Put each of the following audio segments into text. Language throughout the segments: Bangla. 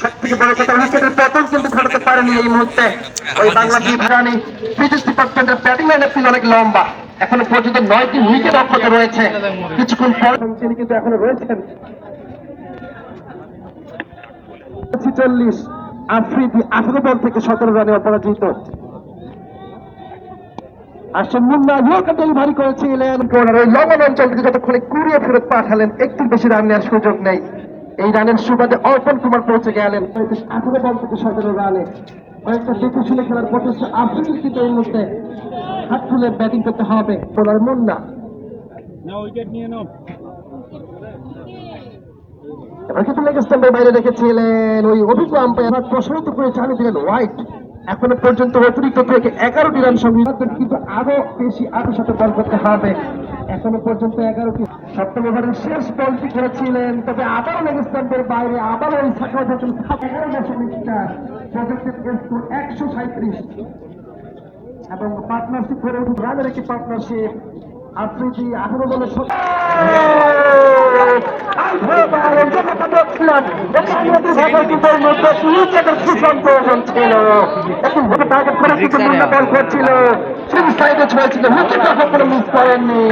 সব থেকে বড় কথা উইকেটের পতন কিন্তু ঘটাতে পারেনি এই মুহূর্তে। ওই বাংলা বিভারানি বিদেশ ডিপার্টমেন্টের ব্যাটিং লাইনের ছিল অনেক লম্বা। এখনও পর্যন্ত নয়টি উইকেট অক্ষত রয়েছে। কিছুক্ষণ পর তিনি কিন্তু এখনও রয়েছেন। ছিচল্লিশ আফ্রিদি আঠারো বল থেকে সতেরো রানে অপরাজিত। আসেন মুন্না ইয়র্কার ডেলিভারি করেছিলেন ওই লবণ অঞ্চল থেকে যতক্ষণে কুড়িয়ে ফেরত পাঠালেন একটু বেশি রান নেওয়ার সুযোগ নেই। এই রানের সুবাদে অর্পণ কুমার পৌঁছে গেলেন। আঠারো বল থেকে সতেরো রানে কয়েকটা দেখে শুনে খেলার প্রচেষ্টা আফ্রিদির কিন্তু এই মুহূর্তে হাত তুলে ব্যাটিং করতে হবে। বোলার মুন্না। না উইকেট নিয়ে নাও। এবার কিন্তু লেগ স্ট্যাম্পের বাইরে রেখেছিলেন ওই অভিজ্ঞ আম্পায়ার প্রসারিত করে চালিয়ে দিলেন হোয়াইট এখনও পর্যন্ত অতিরিক্ত থেকে এগারোটি রান সংগ্রহ কিন্তু আরও বেশি আরও সাথে বল করতে হবে। এখনও পর্যন্ত এগারোটি সপ্তম ওভারের শেষ বলটি করেছিলেন তবে আবারও লেগ স্ট্যাম্পের বাইরে আবারও ওই সাকড়া পর্যন্ত এগারো দশমিক চার প্রজেক্টেড স্কোর একশো সাঁত্রিশ এবং পার্টনারশিপ করে উঠুন রানের একটি পার্টনারশিপ আফ্রিদি আঠারো বলে ছিল সেই সাইডে কখনো মিস করেননি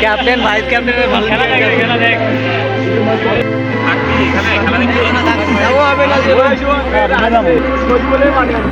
ক্যাপ্টেন ভাইস ক্যাপ্টেনের ভালো খেলা দেখ খেলা দেখ যাব হবে না